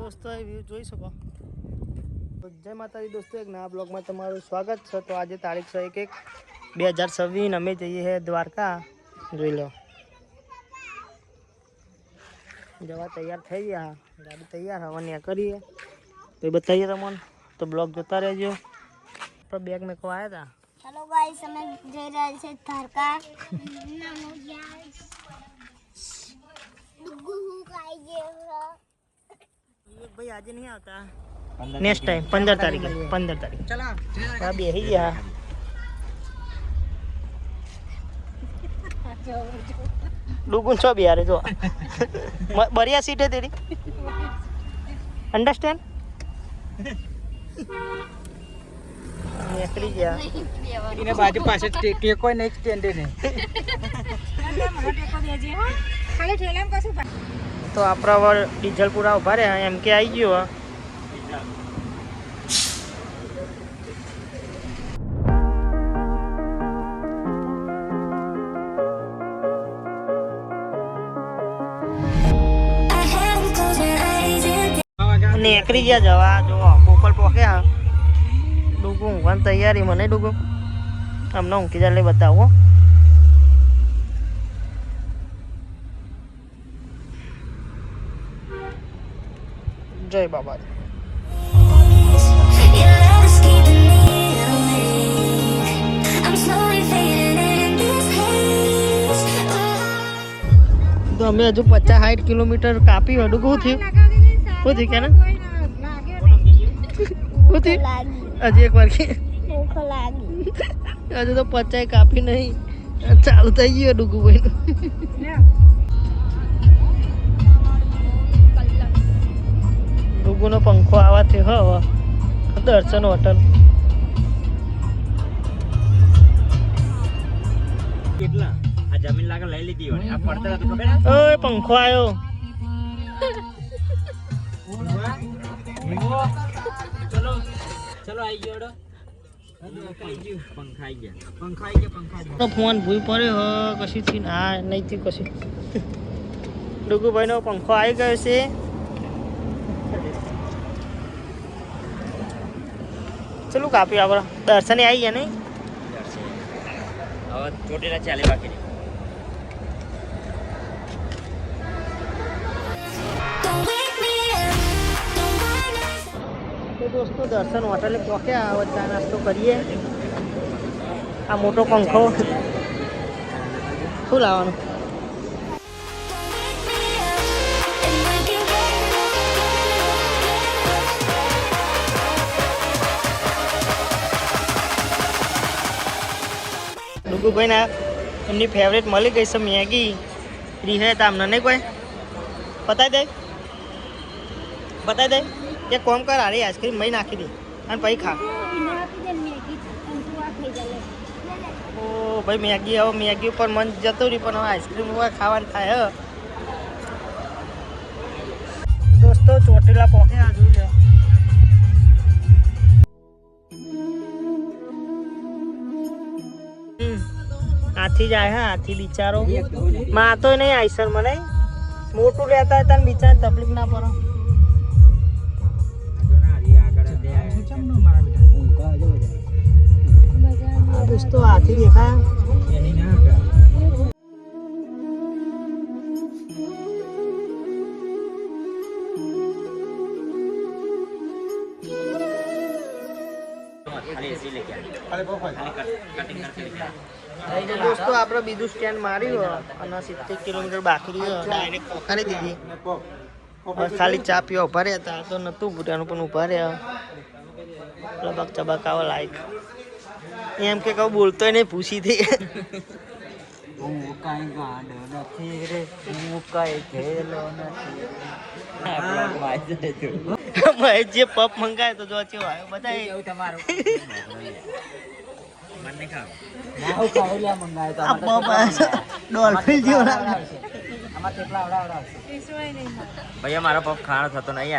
દોસ્તો એ વ્યૂ જોઈ શકો. તો જય માતાજી દોસ્તો એક નવા બ્લોગમાં તમારું સ્વાગત છે. તો આજે તારીખ છે એક એક બે હજાર છવ્વીસ અમે જઈએ છે દ્વારકા. જોઈ લો. જવા તૈયાર થઈ ગયા. ગાડી તૈયાર હવાની કરીએ. તો એ બતાવીએ તમને. તો બ્લોગ જોતા રહેજો. આપણે બેગ મેં આવ્યા હતા હેલો ગાઈસ અમે જઈ રહ્યા છે ધારકા ભાઈ આજે નહીં આવતા. નેક્સ્ટ ટાઈમ પંદર તારીખે પંદર તારીખ. હા બેસી ગયા. ડુગુન છો બિહારે જો. બરિયા સીટ હે તેરી. અન્ડરસ્ટેન્ડ નીકળી ગયા. એને બાજુ પાસે ટેકો નહીં સ્ટેન્ડ ને તો આપણા વર ડીઝલ પૂરા ઊભા રહ્યા એમ કે આવી ગયો નીકળી ગયા જવા જો બોપલ પોક્યા ડૂગું ઊંઘવાની તૈયારી મને ડૂગું અમને ઊંઘી જાય બતાવો જય બાબા તો અમે હજુ પચાસ સાઠ કિલોમીટર કાપી હડું થયું. શું થયું કે ને શું થયું? હજી એક વાર હજુ તો પચાસ કાપી નહીં. ચાલુ થઈ ગયું ડુગુ પંખો હવા દર્શન હોટલ. કેટલા? આ જમીન લાગે લઈ લીધી હોય. આ પડતર હતું ખબર ઓય પંખો આવ્યો ચલો ચલો આઈ ગયો ડો પંખા આઈ ગયા. પંખા આઈ ગયા પંખા આઈ તો ફોન ભૂલ પડ્યો હ. કશી થી ના નહીં કશી. ડુગુભાઈ નો પંખો આવી ગયો છે. ચલું કાપી આપણે દર્શને આવી ગયા નહીં. હવે ચોટેલા ચાલે બાકી. તો દોસ્તો દર્શન હોટલે પહોંચ્યા હવે ચા નાસ્તો કરીએ. આ મોટો પંખો. શું લાવવાનું? ડુગુભાઈ ના એમની ફેવરેટ મળી ગઈ છે મેગી. રીહે તમને નહીં કોઈ? બતાવી દે. બતાવી દે. એ કોમ કર આરી આઈસ્ક્રીમ મહી નાખી દે. અને પછી ખા. ઓ, ભાઈ મેગી, હવે મેગી ઉપર મન જતું રહ્યું, પણ હવે આઈસ્ક્રીમ ઉપર ખાવાનું થાય દોસ્તો ચોટીલા પહોંચ્યા, જોઈ લો હાથી જાય હા હાથી બિચારો. માં તો નહીં આઈસર મને. મોટું લેતા હતા ને બિચાર તકલીફ ના પડે. આ દોસ્તો હાથી દેખાય. આપણે બીજું સ્ટેન્ડ માર્યું અને સિત્તેર કિલોમીટર બાકી રહ્યો ડાયરેક્ટ દીધી ખાલી ચા પીવા ઊભા રહ્યા હતા. તો નહોતું ભૂટાનું પણ ઊભા રહ્યા. લબક ચબક આવો લાઈક એમ કે કહું બોલતોય નહીં પૂછી થઈ હું કાંઈ ગાંડો નથી રે હું કાંઈ ઘેલો નથી મેં જે પપ મંગાયો તો જો આવ્યો બધા તમારું. મને પગ ના થતો નહીં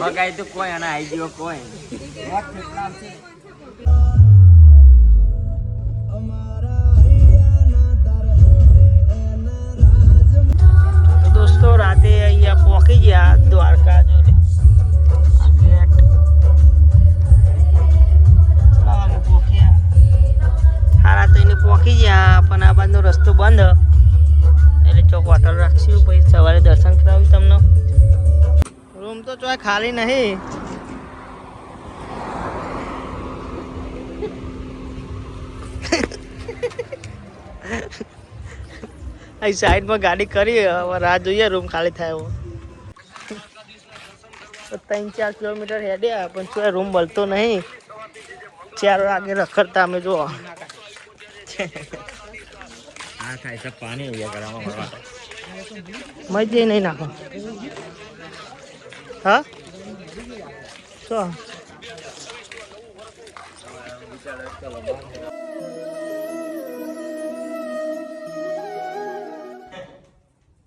મંગાય તો આ પપ કોઈ અને આવી ગયો કોઈ દોસ્તો, રાતે અહીંયા પહોંચી ગયા થતો પહોંચી ગયા, પણ આ બાજુનો રસ્તો બંધ. એટલે ચોક હોટલ રાખશું, પછી સવારે દર્શન કરાવ્યું તમને. રૂમ તો ચોય ખાલી નહીં. અહીં સાઈડમાં ગાડી કરી, હવે રાહ જોઈએ રૂમ ખાલી થાય એવું. ત્રણ ચાર કિલોમીટર હેડ્યા, પણ શું રૂમ મળતો નહીં. ચાર વાગે રખડતા અમે જોવા. આ ખાય છે પાણી અહીંયા કરવામાં મજે નહીં નાખો. હા? શું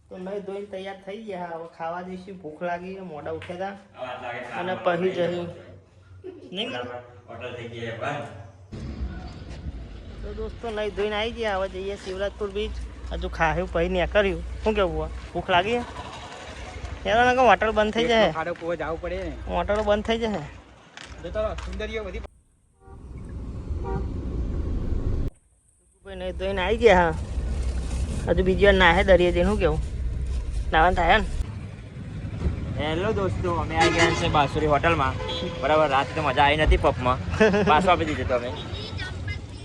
તો નહીં ધોઈને તૈયાર થઈ ગયા. હવે ખાવા જઈશું. ભૂખ લાગી છે, મોડા ઉઠ્યા હતા અને પછી જઈ નહીં? હોટલ થઈ તો દોસ્તો નહીં ધોઈને આવી ગયા. હવે જઈએ શિવરાજપુર બીચ હજુ ખાયું પછી ને કર્યું શું કેવું ભૂખ લાગી યાર કે હોટલ બંધ થઈ જાય જવું પડે ને. હોટલો બંધ થઈ જાય નહીં ધોઈને આવી ગયા હા. હજુ બીજી વાર નાહે દરિયે જઈને શું કેવું? નાવાનું થાય ને? હેલો દોસ્તો અમે આવી ગયા છે બાસુરી હોટલમાં. બરાબર રાત તો મજા આવી નથી પપમાં. પાછો આપી દીધો તો અમે.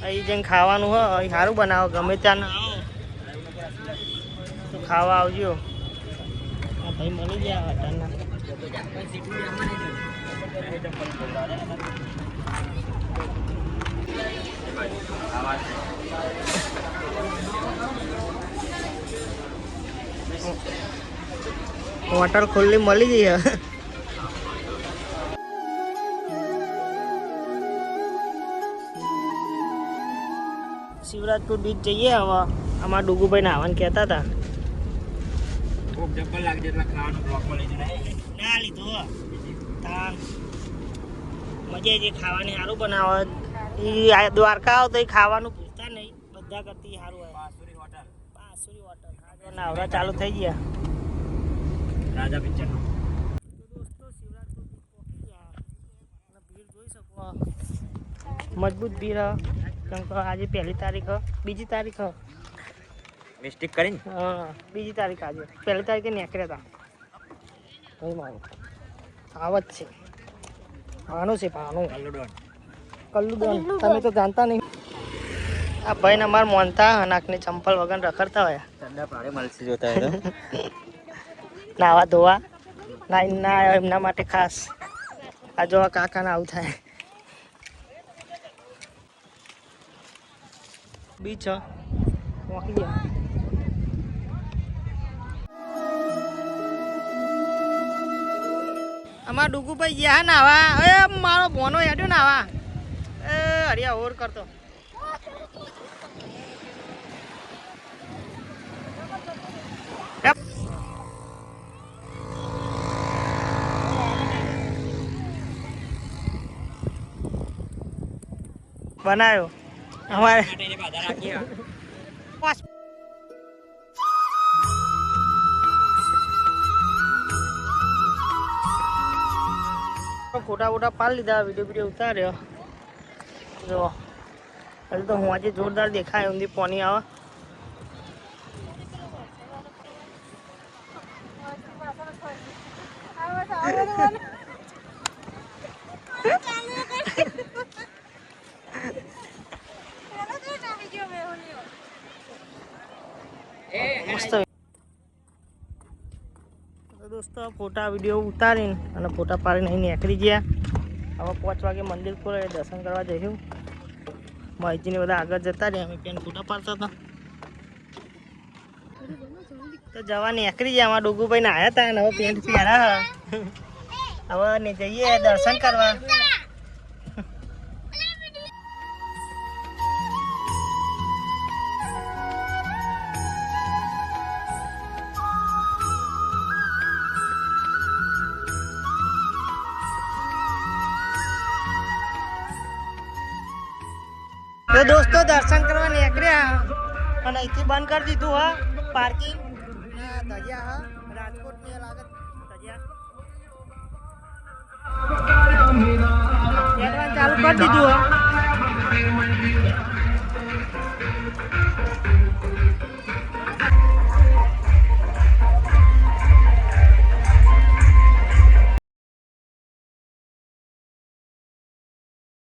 અહીં જઈને ખાવાનું હોય અહીં સારું બનાવો, ગમે ત્યાં ના તો ખાવા આવજો. ભાઈ મળી ગયા હોટલના. હોટલ ખુલ્લી મળી ગઈ શિવરાજપુર બીચ જઈએ હવે અમારા ડુગુભાઈ નાવાનું કહેતા હતા. જબ્બર લાગશે એટલે ખાવાનું બ્લોકમાં લઈ જણાય ના લીધો. તાન મજા જે ખાવાની સારું બનાવે એ દ્વારકા આવો તો એ ખાવાનું પૂછતા નહીં. બધા કરતી સારું હોય. બાસુરી હોટલ. બાંસુરી હોટલ. હા જો ચાલુ થઈ ગયા. રાજા પિક્ચરનો તો દોસ્તો શિવરાજપુર બીચ પહોંચી ગયા અને ભીડ જોઈ શકો મજબૂત બી રહ કેમ કે આજે પહેલી તારીખ બીજી તારીખ મિસ્ટેક કરીને હા. બીજી તારીખ આજે. પહેલી તારીખે નીકળ્યા હતા નહીં મારું આવત છે. આનું છે પાનું કલ્લુડોન. કલ્લુડોન. તમે તો જાણતા નહીં. આ ભાઈને અમાર મોનતા નાકને ચંપલ વગર રખડતા હોય. ઠંડા પાણી મળશે જોતા હોય નાવા ધોવા. ના ના એમના માટે ખાસ. આ જો આ કાકાને આવું થાય. બીચ. પહોંચી ગયા. અમાર ડુગુભાઈ ગયા હે નાવા. એ મારો બોનો હેડ્યો નાવા. એ હરિયા ઓર કરતો. બનાવ્યો અમારે. ફોટા ફોટા પાડી લીધા વીડિયો વીડિયો ઉતાર્યો. જો હજુ તો હું આજે જોરદાર દેખાય ઊંધી પોની આવે. મસ્ત તો ફોટા, વીડિયો ઉતારીને અને ફોટા પાડીને અહીં નીકળી ગયા. હવે પાંચ વાગે મંદિર ખોલે દર્શન કરવા જઈશું. માહિતીને બધા આગળ જતા રહ્યા, અમે પેન ફોટા પાડતા હતા. તો જવા નીકળી ગયા, અમારા ડોગુભાઈ ને આવ્યા હતા અને હવે પેન્ટ પહેરા હવે જઈએ દર્શન કરવા. દોસ્તો દર્શન કરવા નીકળ્યા અને અહીંથી બંધ કરી દીધું, હા. પાર્કિંગ દરિયા હા. રાજકોટની લાગે ધજ્યા ચાલુ કરી દીધું, હા.